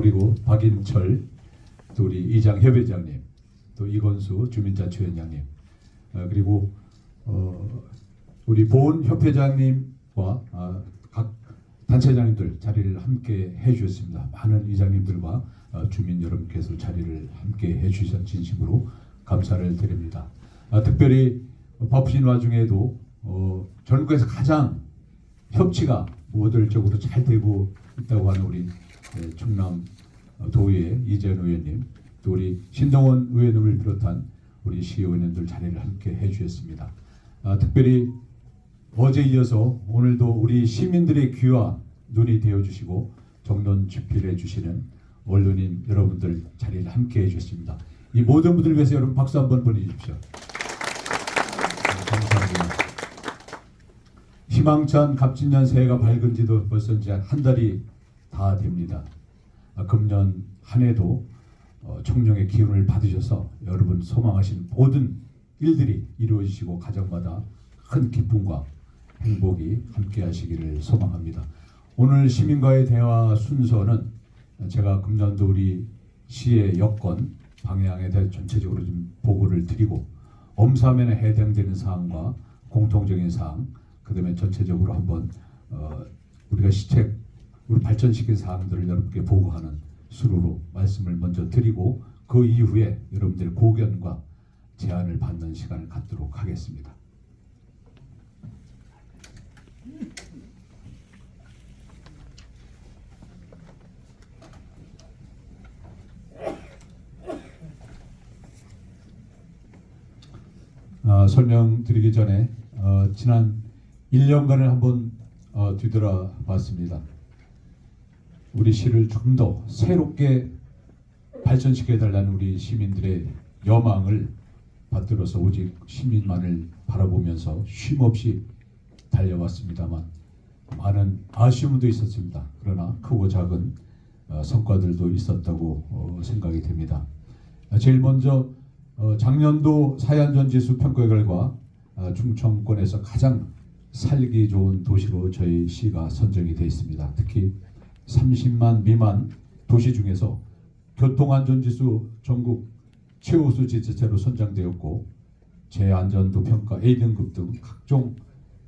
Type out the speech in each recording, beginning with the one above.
그리고 박인철 또 우리 이장 협회장님 또 이건수 주민자치위원장님 어, 그리고 어, 우리 보훈 협회장님과 아, 각 단체장님들 자리를 함께 해주셨습니다. 많은 이장님들과 어, 주민 여러분께서 자리를 함께 해주셔서 진심으로 감사를 드립니다. 아, 특별히 바쁘신 와중에도 어, 전국에서 가장 협치가 모델적으로 잘 되고 있다고 하는 우리 예, 충남 어, 도의회 이재현 의원님 또 우리 신동원 의원님을 비롯한 우리 시의원님들 자리를 함께 해주셨습니다. 아, 특별히 어제 이어서 오늘도 우리 시민들의 귀와 눈이 되어주시고 정론 집필해 주시는 언론인 여러분들 자리를 함께 해주셨습니다. 이 모든 분들 위해서 여러분 박수 한번 보내주십시오. 네, 감사합니다. 희망찬 갑진년 새해가 밝은 지도 벌써 이제 한 달이 다 됩니다. 아, 금년 한 해도 어, 청룡의 기운을 받으셔서 여러분 소망하신 모든 일들이 이루어지시고 가정마다 큰 기쁨과 행복이 함께 하시기를 소망합니다. 오늘 시민과의 대화 순서는 제가 금년도 우리 시의 여건 방향에 대해 전체적으로 좀 보고를 드리고 엄사면에 해당되는 사항과 공통적인 사항 그다음에 전체적으로 한번 어, 우리가 시책 우리 발전시킨 사항들을 여러분께 보고하는 수로로 말씀을 먼저 드리고 그 이후에 여러분들의 고견과 제안을 받는 시간을 갖도록 하겠습니다. 아, 설명드리기 전에 어, 지난 1년간을 한번 어, 뒤돌아봤습니다. 우리 시를 좀 더 새롭게 발전시켜 달라는 우리 시민들의 여망을 받들어서 오직 시민만을 바라보면서 쉼없이 달려왔습니다만 많은 아쉬움도 있었습니다. 그러나 크고 작은 어, 성과들도 있었다고 어, 생각이 됩니다. 아, 제일 먼저 어, 작년도 사연전지수 평가 결과 아, 충청권에서 가장 살기 좋은 도시로 저희 시가 선정이 되어 있습니다. 특히 30만 미만 도시 중에서 교통안전지수 전국 최우수 지자체로 선정되었고 재안전도 평가 A등급 등 각종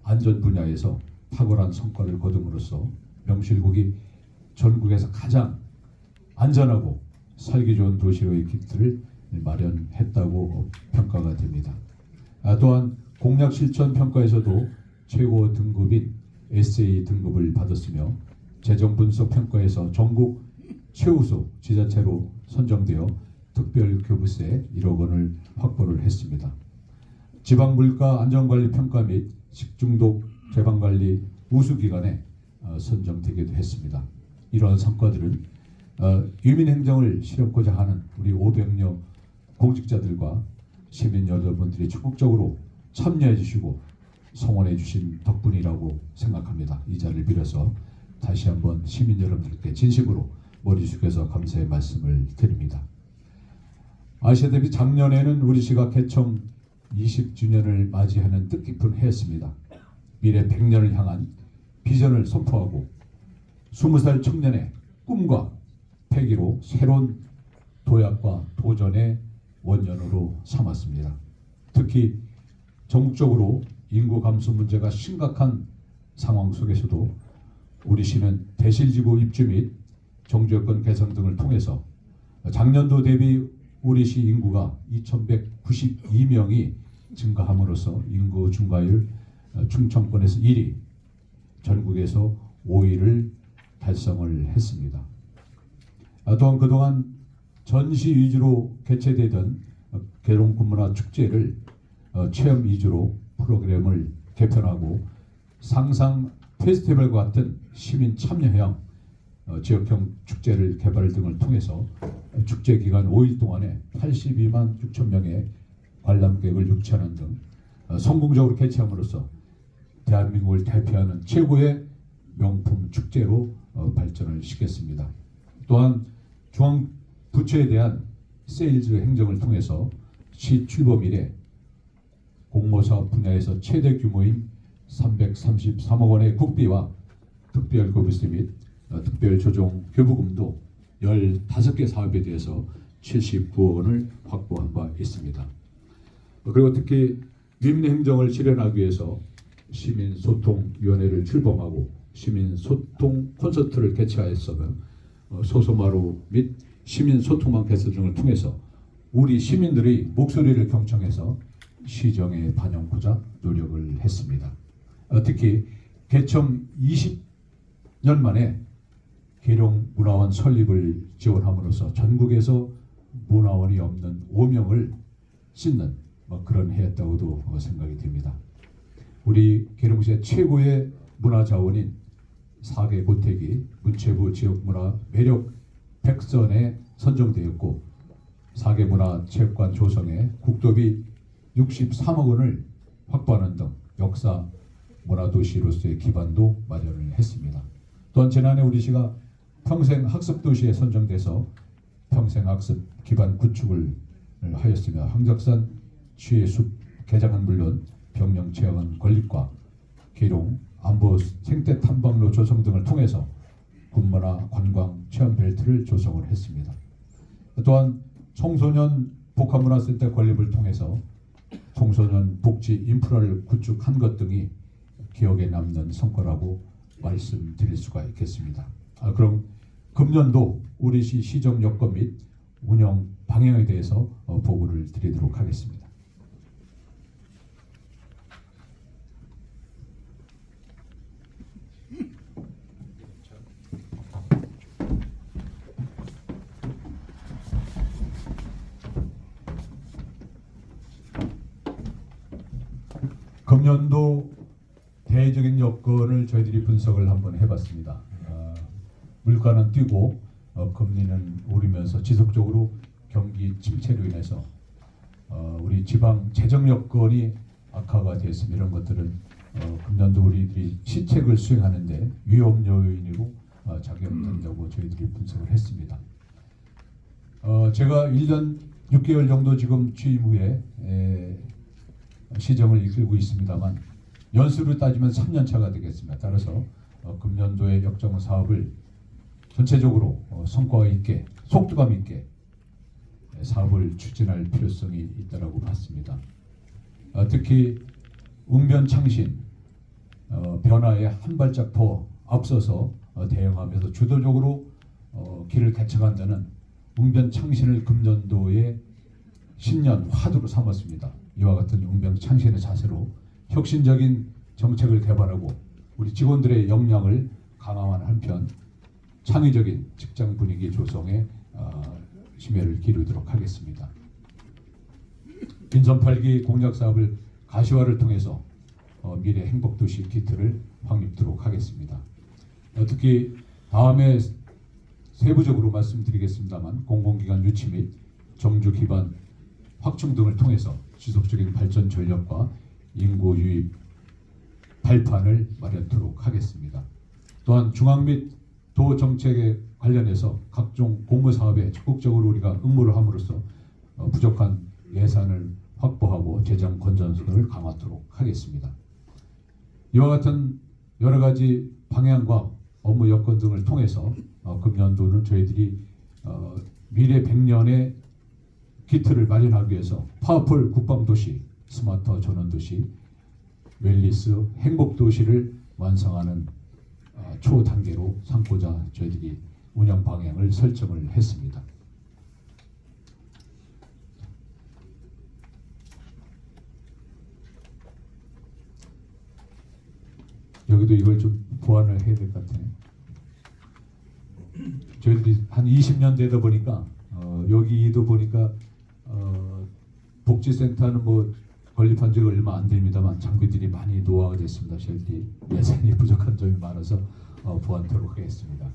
안전 분야에서 탁월한 성과를 거둠으로써 명실국이 전국에서 가장 안전하고 살기 좋은 도시로의 기틀을 마련했다고 평가가 됩니다. 아, 또한 공약 실천 평가에서도 최고 등급인 SA 등급을 받았으며 재정 분석 평가에서 전국 최우수 지자체로 선정되어 특별 교부세 1억 원을 확보를 했습니다. 지방 물가 안전관리 평가 및 식중독 재방관리 우수 기관에 어, 선정되기도 했습니다. 이러한 성과들은 어, 유민 행정을 실현고자 하는 우리 500여 공직자들과 시민 여러분들이 적극적으로 참여해 주시고 성원해 주신 덕분이라고 생각합니다. 이 자리를 빌어서 다시 한번 시민 여러분들께 진심으로 머리 숙여서 감사의 말씀을 드립니다. 아시다시피 작년에는 우리 시가 개청 20주년을 맞이하는 뜻깊은 해였습니다. 미래 100년을 향한 비전을 선포하고 20살 청년의 꿈과 패기로 새로운 도약과 도전의 원년으로 삼았습니다. 특히 전국적으로 인구 감소 문제가 심각한 상황 속에서도 우리 시는 대실지구 입주 및 정주여건 개선 등을 통해서 작년도 대비 우리 시 인구가 2,192명이 증가함으로써 인구 증가율 어, 충청권에서 1위, 전국에서 5위를 달성을 했습니다. 아, 또한 그동안 전시 위주로 개최되던 어, 계룡군문화 축제를 어, 체험 위주로 프로그램을 개편하고 상상 페스티벌과 같은 시민 참여형 어, 지역형 축제를 개발 등을 통해서 축제 기간 5일 동안에 82만 6천 명의 관람객을 유치하는 등 어, 성공적으로 개최함으로써 대한민국을 대표하는 최고의 명품 축제로 어, 발전을 시켰습니다. 또한 중앙 부처에 대한 세일즈 행정을 통해서 시 출범 이래 공모사업 분야에서 최대 규모인 333억 원의 국비와 특별 고비세 및 어, 특별 조정 교부금도 15개 사업에 대해서 79억 원을 확보한 바 있습니다. 어, 그리고 특히 민민 행정을 실현하기 위해서 시민 소통 위원회를 출범하고 시민 소통 콘서트를 개최하였으며 어, 소소마루 및 시민 소통망 개설 등을 통해서 우리 시민들의 목소리를 경청해서 시정에 반영하고자 노력을 했습니다. 어, 특히 개청 20년 만에 계룡 문화원 설립을 지원함으로써 전국에서 문화원이 없는 오명을 씻는 뭐 그런 해였다고도 어, 생각이 됩니다. 우리 계룡시의 최고의 문화 자원인 사계 고택이 문체부 지역문화 매력 백선에 선정되었고 사계 문화 체육관 조성에 국도비 63억 원을 확보하는 등 역사 문화 도시로서의 기반도 마련을 했습니다. 또한 지난해 우리 시가 평생 학습 도시에 선정돼서 평생 학습 기반 구축을 하였으며 황작산 취해숲 개장은 물론 병영 체험원 건립과 계룡 안보 생태 탐방로 조성 등을 통해서 군문화 관광 체험 벨트를 조성을 했습니다. 또한 청소년 복합문화센터 건립을 통해서 청소년 복지 인프라를 구축한 것 등이 기억에 남는 성과라고 말씀드릴 수가 있겠습니다. 아, 그럼 금년도 우리 시 시정 여건 및 운영 방향에 대해서 어, 보고를 드리도록 하겠습니다. 금년도 대외적인 여건을 저희들이 분석을 한번 해봤습니다. 아, 물가는 뛰고 어, 금리는 오르면서 지속적으로 경기 침체로 인해서 어, 우리 지방 재정 여건이 악화가 됐습니다. 이런 것들은 어, 금년도 우리들이 시책을 수행하는데 위험 요인이고 어, 작용된다고 저희들이 분석을 했습니다. 어, 제가 1년 6개월 정도 지금 취임 후에 에, 시정을 이끌고 있습니다만 연수로 따지면 3년 차가 되겠습니다. 따라서 어, 금년도의 역정 사업을 전체적으로 어, 성과 있게 속도감 있게 에, 사업을 추진할 필요성이 있다고 봤습니다. 어, 특히 웅변 창신 어, 변화에 한 발짝 더 앞서서 어, 대응하면서 주도적으로 어, 길을 개척한다는 웅변 창신을 금년도에 신년 화두로 삼았습니다. 이와 같은 웅변 창신의 자세로 혁신적인 정책을 개발하고 우리 직원들의 역량을 강화하는 한편 창의적인 직장 분위기 조성에 어, 심혈을 기울이도록 하겠습니다. 빈선 8기 공약 사업을 가시화를 통해서 어, 미래 행복 도시 키트를 확립토록 하겠습니다. 어, 특히 다음에 세부적으로 말씀드리겠습니다만 공공기관 유치 및 정주 기반 확충 등을 통해서 지속적인 발전 전력과 인구 유입 발판을 마련토록 하겠습니다. 또한 중앙 및 도 정책에 관련해서 각종 공무 사업에 적극적으로 우리가 응모를 함으로써 어, 부족한 예산을 확보하고 재정 건전성을 강화하도록 하겠습니다. 이와 같은 여러 가지 방향과 업무 여건 등을 통해서 어, 금년도는 저희들이 어, 미래 100년의 기틀을 마련하기 위해서 파워풀 국방도시, 스마트 전원도시, 웰리스 행복도시를 완성하는 어, 초단계로 삼고자 저희들이 운영 방향을 설정을 했습니다. 여기도 이걸 좀 보완을 해야 될 것 같아요. 저희들이 한 20년 되다 보니까 어, 여기도 보니까 어, 복지센터는 뭐 건립한 지 얼마 안 됩니다만 장비들이 많이 노화가 됐습니다. 저희들이 예산이 부족한 점이 많아서 어, 보완토록 하겠습니다.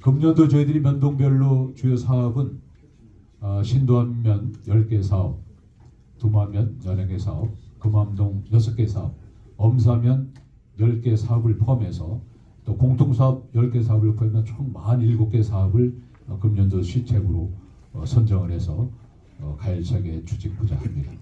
금년도 저희들이 면동별로 주요 사업은 어, 신도안면 10개 사업, 두마면 11개 사업, 금암동 6개 사업, 엄사면 10개 사업을 포함해서 또 공통사업 10개 사업을 포함해서 총 47개 사업을 어, 금년도 시책으로 어, 선정을 해서 어, 가열차게 추진하고자 합니다.